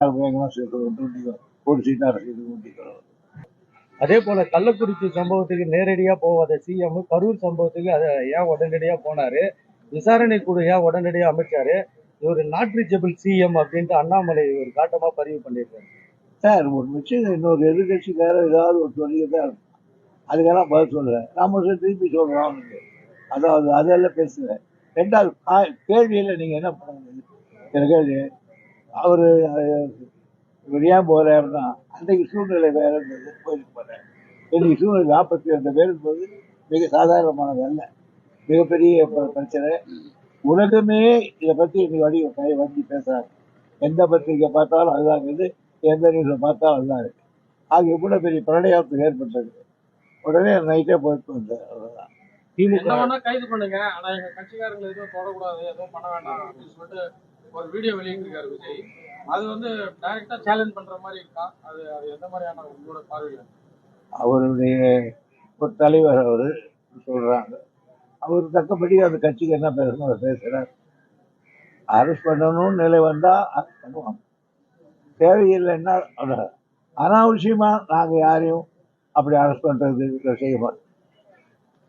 வேகமாக சேர்த்து ஒரு சீட் அரசியல் ஊட்டிக்கிறோம் அதே போல கள்ளக்குறிச்சி சம்பவத்துக்கு நேரடியா போவாத சிஎம் கரூர் சம்பவத்துக்கு அதை ஏன் உடனடியா போனாரு? விசாரணை குழு ஏன் உடனடியா அமைச்சாரு? இவர் நாட் ரீச்சபிள் சிஎம் அப்படின்ட்டு அண்ணாமலை ஒரு காட்டமா பதிவு பண்ணியிருக்காரு. சார் ஒரு நிச்சயம் இன்னொரு எதிர்கட்சிக்கார ஏதாவது ஒரு சொல்லிட்டு தான் இருக்கும் அதுக்கெல்லாம் பதில் சொல்கிறேன் நாம சொல்லி திருப்பி சொல்கிறோம் அதாவது அதெல்லாம் பேசுகிறேன் ரெண்டாவது கா- கேள்வியில் நீங்கள் என்ன பண்ணுங்க எனக்கு கேள்வி. அவர் இவர் ஏன் போகிறார் அப்படின்னா அன்றைக்கு சூழ்நிலை வேற இருந்தது கோயிலுக்கு போகிறேன் இன்னைக்கு சூழ்நிலை நாற்பத்தி ரெண்டு பேர் என்பது மிக சாதாரணமானது அல்ல. மிகப்பெரிய பிரச்சனை. உலகமே இதை பற்றி இன்னைக்கு வடி கை வண்டி பேசுகிறாங்க எந்த பத்திரிக்கை பார்த்தாலும் அதுதான் இருக்குது எந்த நியூஸை பார்த்தாலும் அதுதான் இருக்கு ஆக இவ்வளோ பெரிய பிரளயத்துக்கு ஏற்பட்டது. உடனே நைட்டே போயிட்டு வந்தேன் அவ்வளோதான் திமுக கைது பண்ணுங்க. ஆனா எங்க கட்சிக்காரங்களை எதுவும் தொடக்கூடாது எதுவும் பண்ண வேண்டாம் அப்படின்னு சொல்லிட்டு ஒரு வீடியோ வெளியிட்டிருக்காரு விஜய். அது வந்து டைரக்டா சேலஞ்ச் பண்ற மாதிரி இருக்கா? அது அது எந்த மாதிரியான உங்களோட பார்வையில் அவருடைய ஒரு தலைவர் அவர் சொல்கிறாங்க அவர் தக்கப்படி அந்த கட்சிக்கு என்ன பேசணும் அவர் பேசுறார். அரெஸ்ட் பண்ணணும்னு நிலை வந்தால் பண்ணுவாங்க. தேவையில்லைன்னா அவ்வளோ. அனாவசியமாக நாங்கள் யாரையும் அப்படி அரெஸ்ட் பண்ணுறது செய்ய மாட்டோம்.